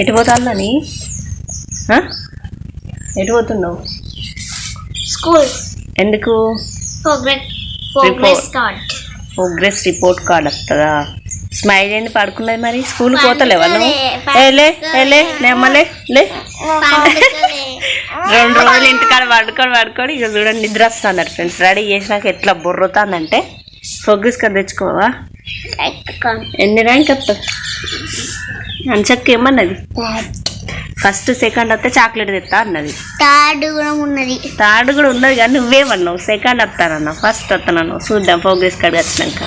ఎటు పోతాందని? ఎటు పోతున్నావు? స్కూల్ ఎందుకు? ప్రోగ్రెస్ రిపోర్ట్ కార్డ్ వస్తుందా స్మైల్ ఏంది పడుకున్నది మరి. స్కూల్ పోతలేవా నువ్వు? ఏ లే రెండు రోజులు ఇంటికాడ పడుకొని పడుకొని ఇక చూడండి నిద్ర వస్తున్నారు ఫ్రెండ్స్ రెడీ చేసినాక ఎట్లా బుర్రుతుందంటే ప్రోగ్రెస్ కార్డ్ తెచ్చుకోవా? ఎన్ని ర్యాంక్ వస్తావు అంచక్క ఏమన్నది ఫస్ట్ సెకండ్ వస్తే చాక్లెట్ తెస్తా అన్నది. థర్డ్ కూడా ఉన్నది. థర్డ్ కూడా ఉన్నది కానీ నువ్వేమన్నావు? సెకండ్ వస్తానన్నావు. ఫస్ట్ వస్తానన్నావు. చూద్దాం ప్రోగ్రెస్ కార్డ్ వచ్చినాక.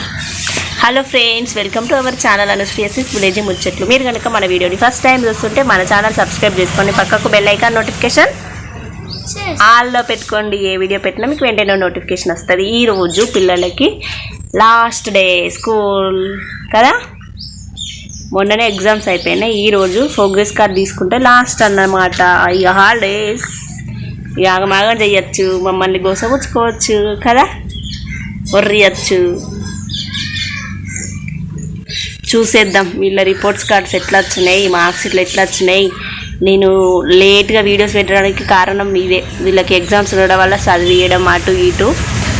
Hello friends welcome to our channel అనుశ్రీయసిస్ village ముచ్చట్లు మీరు కనుక మన వీడియోని ఫస్ట్ టైం చూస్తుంటే మన ఛానల్ సబ్స్క్రైబ్ చేసుకోండి పక్కకు బెల్ ఐకాన్ నోటిఫికేషన్ ఆల్లో పెట్టుకోండి ఏ వీడియో పెట్టినా మీకు వెంటనే నోటిఫికేషన్ వస్తుంది. ఈ రోజు పిల్లలకి లాస్ట్ డే స్కూల్ కదా? మొన్ననే ఎగ్జామ్స్ అయిపోయినాయి. ఈ రోజు ప్రోగ్రెస్ కార్డ్ తీసుకుంటే లాస్ట్ అన్నమాట. ఇక హాలిడేస్ యాగమాగం ఆగమాగం చెయ్యొచ్చు మమ్మల్ని గోసపుచ్చుకోవచ్చు కదా? వర్రియచ్చు చూసేద్దాం వీళ్ళ రిపోర్ట్స్ కార్డ్స్ ఎట్లా వచ్చినాయి మార్క్స్ ఇట్లా ఎట్లా వచ్చినాయి నేను లేట్గా వీడియోస్ పెట్టడానికి కారణం ఇదే. వీళ్ళకి ఎగ్జామ్స్ ఉండడం వల్ల చదివేయడం అటు ఇటు.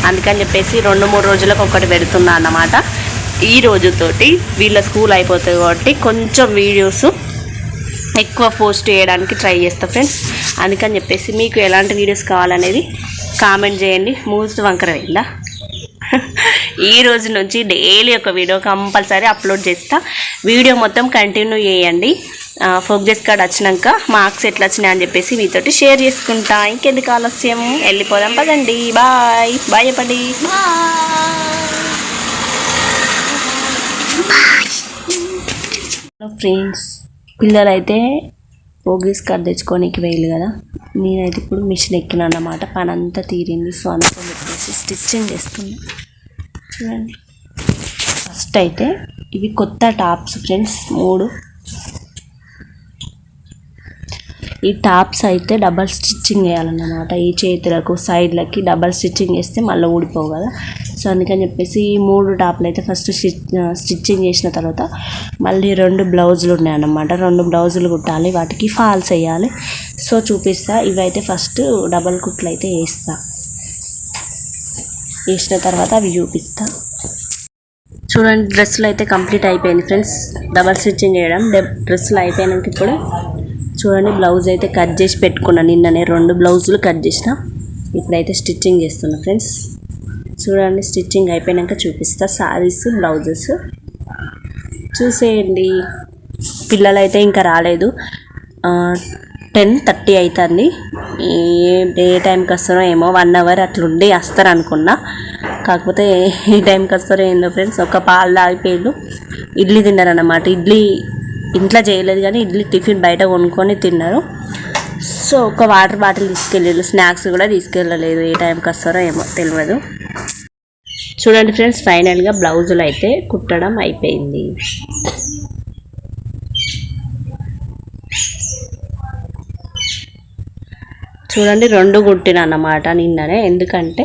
అందుకని చెప్పేసి రెండు మూడు రోజులకు ఒకటి పెడుతున్నా అన్నమాట. ఈ రోజుతోటి వీళ్ళ స్కూల్ అయిపోతుంది కాబట్టి కొంచెం వీడియోస్ ఎక్కువ పోస్ట్ చేయడానికి ట్రై చేస్తా ఫ్రెండ్స్. అందుకని చెప్పేసి మీకు ఎలాంటి వీడియోస్ కావాలనేది కామెంట్ చేయండి. మూసి వంకర వెళ్ళా ఈ రోజు నుంచి డైలీ ఒక వీడియో కంపల్సరీ అప్లోడ్ చేస్తా. వీడియో మొత్తం కంటిన్యూ చేయండి. ఫోక్జెస్ కార్డ్ వచ్చినాక మార్క్స్ ఎట్లా వచ్చినాయి అని చెప్పేసి మీతోటి షేర్ చేసుకుంటా. ఇంకెందుకు ఆలస్యం? వెళ్ళిపోదాం పదండి. బాయ్. బాయ్ చెప్పండి హలో ఫ్రెండ్స్ పిల్లలైతే ప్రోగ్రెస్ కార్డ్ తెచ్చుకోనికి వేయలు కదా. నేనైతే ఇప్పుడు మిషన్ ఎక్కినా అన్నమాట. పని అంతా తీరింది. సో అందుకని చెప్పేసి స్టిచ్చింగ్ చేస్తున్నా. చూడండి. ఫస్ట్ అయితే ఇవి కొత్త టాప్స్ ఫ్రెండ్స్ మూడు. ఈ టాప్స్ అయితే డబల్ స్టిచ్చింగ్ వేయాలన్నమాట ఈ చేతులకు సైడ్లకి డబల్ స్టిచ్చింగ్ వేస్తే మళ్ళీ ఊడిపోవు కదా. సో అందుకని చెప్పేసి ఈ మూడు టాప్లు అయితే ఫస్ట్ స్టిచ్చింగ్ చేసిన తర్వాత మళ్ళీ రెండు బ్లౌజులు ఉన్నాయన్నమాట. రెండు బ్లౌజులు కుట్టాలి వాటికి ఫాల్స్ వేయాలి. సో చూపిస్తా ఇవైతే ఫస్ట్ డబల్ కుట్లు అయితే వేస్తా. వేసిన తర్వాత అవి చూపిస్తా. చూడండి డ్రెస్సులు అయితే కంప్లీట్ అయిపోయింది ఫ్రెండ్స్. డబల్ స్టిచ్చింగ్ చేయడం డ్రెస్సులు అయిపోయినాక ఇప్పుడు చూడండి బ్లౌజ్ అయితే కట్ చేసి పెట్టుకున్నాను నిన్ననే రెండు బ్లౌజులు కట్ చేసిన. ఇప్పుడైతే స్టిచ్చింగ్ చేస్తున్నా ఫ్రెండ్స్ చూడండి స్టిచ్చింగ్ అయిపోయాక చూపిస్తా. సారీస్ బ్లౌజెస్ చూసేయండి. పిల్లలైతే ఇంకా రాలేదు. టెన్ థర్టీ అవుతుంది ఏ ఏ టైంకి వస్తారో ఏమో వన్ అవర్ అట్లుండి వస్తారు అనుకున్నా. కాకపోతే ఏ టైంకి వస్తారో ఏందో ఫ్రెండ్స్ ఒక పాలు తాగిపోయాడు. ఇడ్లీ తిన్నారన్నమాట. ఇడ్లీ ఇంట్లో చేయలేదు కానీ ఇడ్లీ టిఫిన్ బయట కొనుక్కొని తిన్నారు. సో ఒక వాటర్ బాటిల్ తీసుకెళ్ళారు స్నాక్స్ కూడా తీసుకెళ్ళలేదు. ఏ టైంకి వస్తారో ఏమో తెలియదు చూడండి ఫ్రెండ్స్ ఫైనల్గా బ్లౌజులు అయితే కుట్టడం అయిపోయింది. చూడండి రెండు కుట్టిన అన్నమాట నిన్ననే. ఎందుకంటే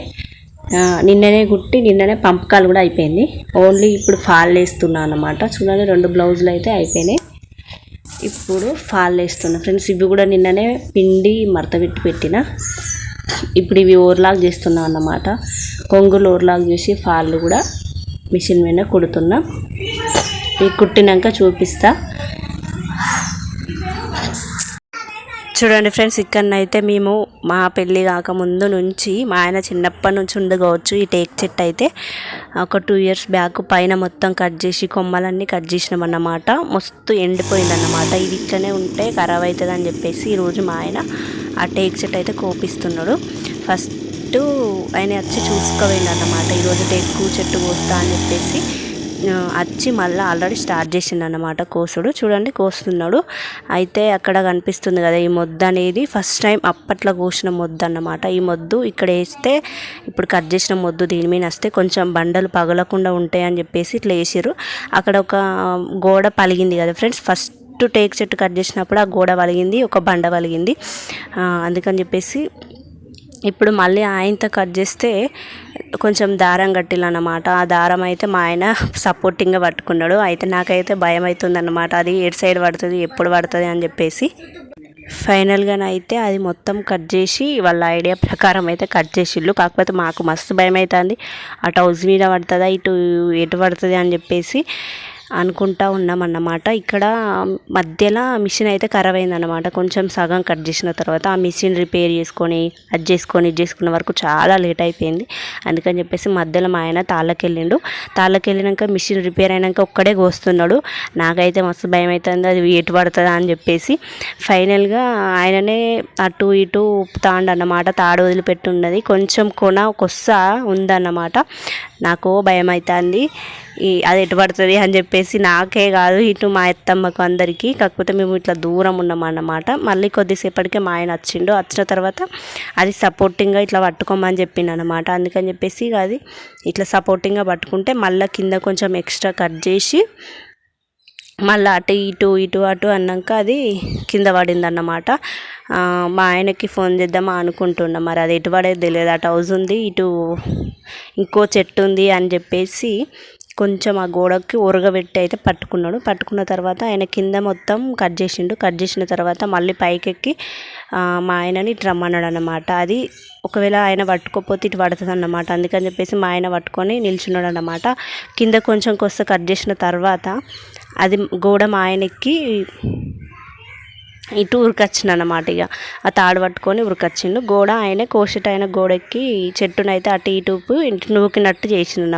నిన్ననే కుట్టి నిన్ననే పంపకాలు కూడా అయిపోయింది. ఓన్లీ ఇప్పుడు ఫాల్ వేస్తున్నా అన్నమాట. చూడండి రెండు బ్లౌజులు అయితే అయిపోయినాయి. ఇప్పుడు ఫాల్ వేస్తున్నా. ఫ్రెండ్స్ ఇవి కూడా నిన్ననే పిండి మడతపెట్టి పెట్టిన. ఇప్పుడు ఇవి ఓవర్లాక్ చేస్తున్నాం అన్నమాట. కొంగులు ఓవర్లాక్ చేసి ఫాళ్ళు కూడా మిషన్ మీద కుడుతున్నా. ఇవి కుట్టినాక చూపిస్తా. చూడండి ఫ్రెండ్స్ ఇక్కడనైతే మేము మా పెళ్ళి కాకముందు నుంచి మా ఆయన చిన్నప్పటి నుంచి ఉండగవచ్చు ఈ టేక్ చెట్టు అయితే. ఒక టూ ఇయర్స్ బ్యాక్ పైన మొత్తం కట్ చేసి కొమ్మలన్నీ కట్ చేసినాం అన్నమాట. మస్తు ఎండిపోయిందన్నమాట. ఇది ఇట్లనే ఉంటే ఖరాబ్ అవుతుంది అని చెప్పేసి ఈరోజు మా ఆయన ఆ టేక్ చెట్టు అయితే కోపిస్తున్నాడు. ఫస్ట్ ఆయన వచ్చి చూసుకోవేయండి అన్నమాట. ఈరోజు టేకు చెట్టు కోస్తా అని చెప్పేసి. వచ్చి మళ్ళీ ఆల్రెడీ స్టార్ట్ చేసిండు అన్నమాట కోసుడు. చూడండి కోస్తున్నాడు. అయితే అక్కడ కనిపిస్తుంది కదా ఈ మొద్దు అనేది ఫస్ట్ టైం అప్పట్లో కోసిన మొద్దు అన్నమాట ఈ మొద్దు ఇక్కడ వేస్తే ఇప్పుడు కట్ చేసిన మొద్దు దీని మీద వస్తే కొంచెం బండలు పగలకుండా ఉంటాయి అని చెప్పేసి ఇట్లా వేసారు అక్కడ ఒక గోడ పలిగింది కదా ఫ్రెండ్స్ ఫస్ట్ టేక్ చెట్టు కట్ చేసినప్పుడు ఆ గోడ వలిగింది ఒక బండ వలిగింది అందుకని చెప్పేసి ఇప్పుడు మళ్ళీ ఆయనతో కట్ చేస్తే కొంచెం దారం కట్టిల్లన్నమాట. ఆ దారం అయితే మా ఆయన సపోర్టింగ్గా పట్టుకున్నాడు. అయితే నాకైతే భయం అవుతుంది అన్నమాట అది ఎటు సైడ్ పడుతుంది ఎప్పుడు పడుతుంది అని చెప్పేసి. ఫైనల్గా అయితే అది మొత్తం కట్ చేసి వాళ్ళ ఐడియా ప్రకారం అయితే కట్ చేసిళ్ళు. కాకపోతే మాకు మస్తు భయం అవుతుంది అటు హౌస్ మీద పడుతుందా ఇటు ఎటు పడుతుంది అని చెప్పేసి. అనుకుంటా ఉన్నామన్నమాట. ఇక్కడ మధ్యలో మిషన్ అయితే ఖరాబ్ అయిందన్నమాట కొంచెం సగం కట్ చేసిన తర్వాత ఆ మిషన్ రిపేర్ చేసుకొని అది చేసుకొని ఇది చేసుకున్న వరకు చాలా లేట్ అయిపోయింది. అందుకని చెప్పేసి మధ్యలో మా ఆయన తాళ్ళకి వెళ్ళిండు తాళ్ళకి వెళ్ళినాక మిషన్ రిపేర్ అయినాక ఒక్కడే కోస్తున్నాడు. నాకైతే మస్తు భయం అవుతుంది అది ఎటు పడుతుందా అని చెప్పేసి. ఫైనల్గా ఆయననే అటు ఇటు తాండు అన్నమాట తాడు వదిలిపెట్టి ఉన్నది. కొంచెం కొన కొస్స ఉందన్నమాట. నాకు భయం అవుతుంది ఈ అది ఎటు పడుతుంది అని చెప్పేసి నాకే కాదు ఇటు మా అత్తమ్మకు అందరికీ. కాకపోతే మేము ఇట్లా దూరం ఉన్నాం అన్నమాట. మళ్ళీ కొద్దిసేపటికే మా ఆయన వచ్చిండు. వచ్చిన తర్వాత అది సపోర్టింగ్గా ఇట్లా పట్టుకోమని చెప్పిండు అనమాట అందుకని చెప్పేసి అది ఇట్లా సపోర్టింగ్గా పట్టుకుంటే మళ్ళీ కింద కొంచెం ఎక్స్ట్రా కట్ చేసి మళ్ళీ అటు ఇటు ఇటు అటు అన్నాక అది కింద పడిందన్నమాట మా ఆయనకి ఫోన్ చేద్దామా అనుకుంటున్నాం. మరి అది ఎటు పడేది తెలియదు. అటు హౌస్ ఉంది ఇటు ఇంకో చెట్టు ఉంది అని చెప్పేసి కొంచెం ఆ గోడకి ఉరగబెట్టి అయితే పట్టుకున్నాడు. పట్టుకున్న తర్వాత ఆయన కింద మొత్తం కట్ చేసిండు. కట్ చేసిన తర్వాత మళ్ళీ పైకెక్కి మా ఆయనని ఇటు రమ్మన్నాడు అనమాట అది ఒకవేళ ఆయన పట్టుకోకపోతే ఇటు పడుతుంది అన్నమాట అందుకని చెప్పేసి మా ఆయన పట్టుకొని నిల్చున్నాడు అన్నమాట కింద కొంచెం కొస్త కట్ చేసిన తర్వాత అది గోడ మా ఆయనకి ఇటు ఉరికొచ్చిండు అనమాట ఇక ఆ తాడు పట్టుకొని ఉరికొచ్చిండు. గోడ ఆయన కోసేట ఆయన గోడెక్కి చెట్టునైతే అటు ఇటు ఇంటి నూకినట్టు చేసిండు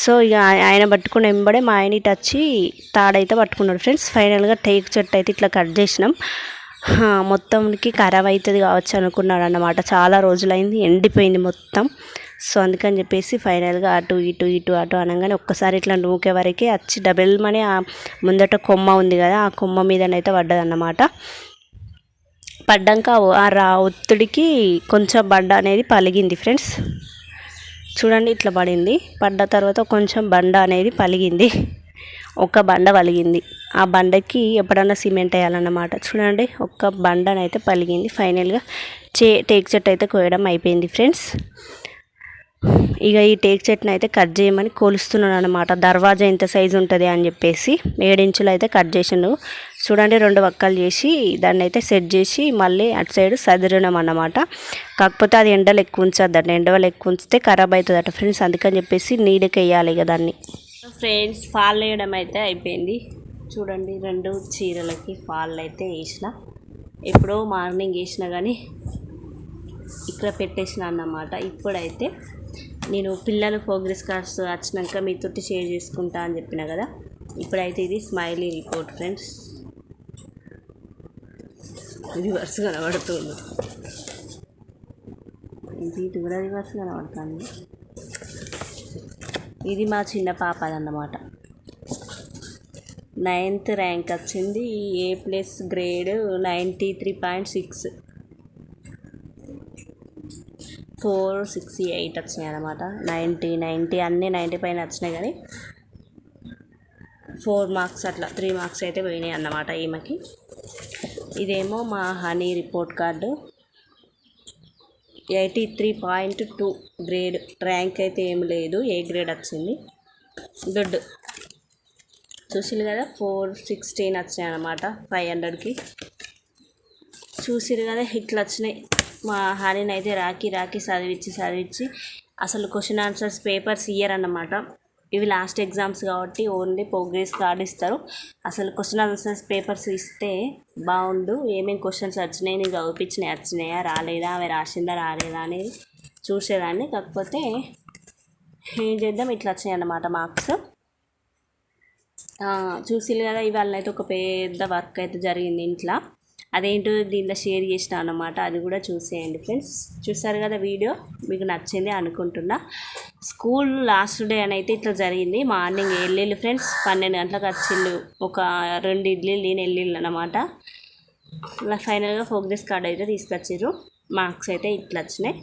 సో ఇక ఆయన పట్టుకుని వెంబడే మా ఆయన ఇటు వచ్చి తాడైతే పట్టుకున్నాడు ఫ్రెండ్స్. ఫైనల్గా టేక్ చెట్టు అయితే ఇట్లా కట్ చేసినాం. మొత్తంకి ఖరాబ్ అవుతుంది కావచ్చు అనుకున్నాడు అన్నమాట. చాలా రోజులైంది ఎండిపోయింది మొత్తం. సో అందుకని చెప్పేసి ఫైనల్గా అటు ఇటు ఇటు అటు అనగానే ఒక్కసారి ఇట్లా నూకే వరకే వచ్చి డబుల్ మనీ ఆ ముందట కొమ్మ ఉంది కదా ఆ కొమ్మ మీదనైతే పడ్డదన్నమాట. పడ్డాక ఆ రా ఒత్తిడికి కొంచెం బండ అనేది పలిగింది ఫ్రెండ్స్. చూడండి ఇట్లా పడింది. పడ్డ తర్వాత కొంచెం బండ అనేది పలిగింది. ఒక బండ పలిగింది. ఆ బండకి ఎప్పుడన్నా సిమెంట్ వేయాలన్నమాట. చూడండి ఒక్క బండనైతే పలిగింది. ఫైనల్గా చే టేక్ చెట్టు అయితే కోయడం అయిపోయింది ఫ్రెండ్స్. ఇక ఈ టేక్ చెట్ని అయితే కట్ చేయమని కొలుస్తున్నాను అనమాట దర్వాజా ఎంత సైజు ఉంటుంది అని చెప్పేసి ఏడించులు అయితే కట్ చేసిండు. చూడండి రెండు వక్కలు చేసి దాన్ని అయితే సెట్ చేసి మళ్ళీ అటు సైడ్ సదిరినాం అన్నమాట. కాకపోతే అది ఎండలు ఎక్కువ ఉంచద్దండి. ఎండవలు ఎక్కువ ఉంచితే ఖరాబ్ అవుతుందట ఫ్రెండ్స్. అందుకని చెప్పేసి నీడకి వేయాలి ఇక దాన్ని. ఫ్రెండ్స్ ఫాల్ వేయడం అయితే అయిపోయింది. చూడండి రెండు చీరలకి ఫాల్ అయితే వేసిన. ఎప్పుడో మార్నింగ్ వేసిన కానీ ఇక్కడ పెట్టేసిన అన్నమాట. ఇప్పుడైతే నేను పిల్లలు ప్రోగ్రెస్ కార్డ్స్ వచ్చినాక మీతోటి షేర్ చేసుకుంటా అని చెప్పిన కదా. ఇప్పుడైతే ఇది స్మైలీ రిపోర్ట్ ఫ్రెండ్స్. రివర్స్ కనబడుతుంది. ఇది ఇది కూడా రివర్స్ కనబడుతుంది. ఇది మా చిన్న పాపదన్నమాట నైన్త్ ర్యాంక్ వచ్చింది. A plus grade ninety three point six. Four sixty eight వచ్చినాయి అనమాట నైంటీ నైంటీ అన్నీ నైంటీ పైన వచ్చినాయి కానీ ఫోర్ మార్క్స్ అట్లా త్రీ మార్క్స్ అయితే పోయినాయి అన్నమాట ఈమెకి. ఇదేమో మా Honey report card. Eighty three point two grade. Rank అయితే ఏం లేదు ఏ గ్రేడ్ వచ్చింది? గుడ్. చూసిరు కదా ఫోర్ సిక్స్టీన్ వచ్చినాయి అనమాట ఫైవ్ హండ్రెడ్కి. చూసిరు కదా హిట్లు వచ్చినాయి. మా హరిని అయితే రాకి రాకి చదివించి చదివించి అసలు క్వశ్చన్ ఆన్సర్స్ పేపర్స్ ఇయ్యరన్నమాట. ఇవి లాస్ట్ ఎగ్జామ్స్ కాబట్టి ఓన్లీ ప్రోగ్రెస్ కార్డ్ ఇస్తారు. అసలు క్వశ్చన్ ఆన్సర్స్ పేపర్స్ ఇస్తే బాగుండు. ఏమేమి క్వశ్చన్స్ వచ్చినాయి నీకు చదివించినాయి వచ్చినాయా రాలేదా అవి రాసిందా రాలేదా అనేది చూసేదాన్ని. కాకపోతే ఏం చేద్దాం ఇట్లా వచ్చినాయి అన్నమాట మార్క్స్ చూసిరు కదా ఇవాళ అయితే ఒక పెద్ద వర్క్ అయితే జరిగింది ఇంట్లో. అదేంటో దీంట్లో షేర్ చేసిన అన్నమాట. అది కూడా చూసేయండి ఫ్రెండ్స్. చూసారు కదా వీడియో? మీకు నచ్చింది అనుకుంటున్నా. స్కూల్ లాస్ట్ డే అని అయితే ఇట్లా జరిగింది. మార్నింగ్ వెళ్ళిళ్ళు ఫ్రెండ్స్. పన్నెండు గంటలకు వచ్చిళ్ళు. ఒక రెండు ఇడ్లీలు నేను వెళ్ళిళ్ళు అనమాట ఫైనల్గా ప్రోగ్రెస్ కార్డ్ అయితే తీసుకొచ్చారు మార్క్స్ అయితే ఇట్లా వచ్చినాయి.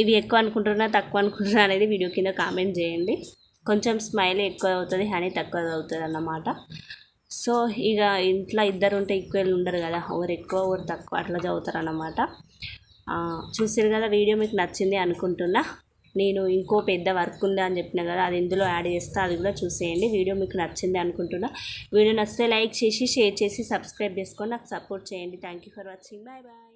ఇవి ఎక్కువ అనుకుంటున్నా తక్కువ అనుకుంటున్నా అనేది వీడియో కింద కామెంట్ చేయండి. కొంచెం స్మైల్ ఎక్కువ అవుతుంది హనీ తక్కువ అవుతుంది అన్నమాట. సో ఇక ఇంట్లో ఇద్దరు ఉంటే ఈక్వల్ ఉండరు కదా. ఒకరు ఎక్కువ ఒకరు తక్కువ అట్లా చదువుతారు అన్నమాట చూసారు కదా వీడియో మీకు నచ్చింది అనుకుంటున్నా. నేను ఇంకో పెద్ద వర్క్ ఉంది అని చెప్పిన కదా అది ఇందులో యాడ్ చేస్తా అది కూడా చూసేయండి. వీడియో మీకు నచ్చింది అనుకుంటున్నా. వీడియో నచ్చితే లైక్ చేసి షేర్ చేసి సబ్స్క్రైబ్ చేసుకొని నాకు సపోర్ట్ చేయండి. Thank you for watching. Bye bye.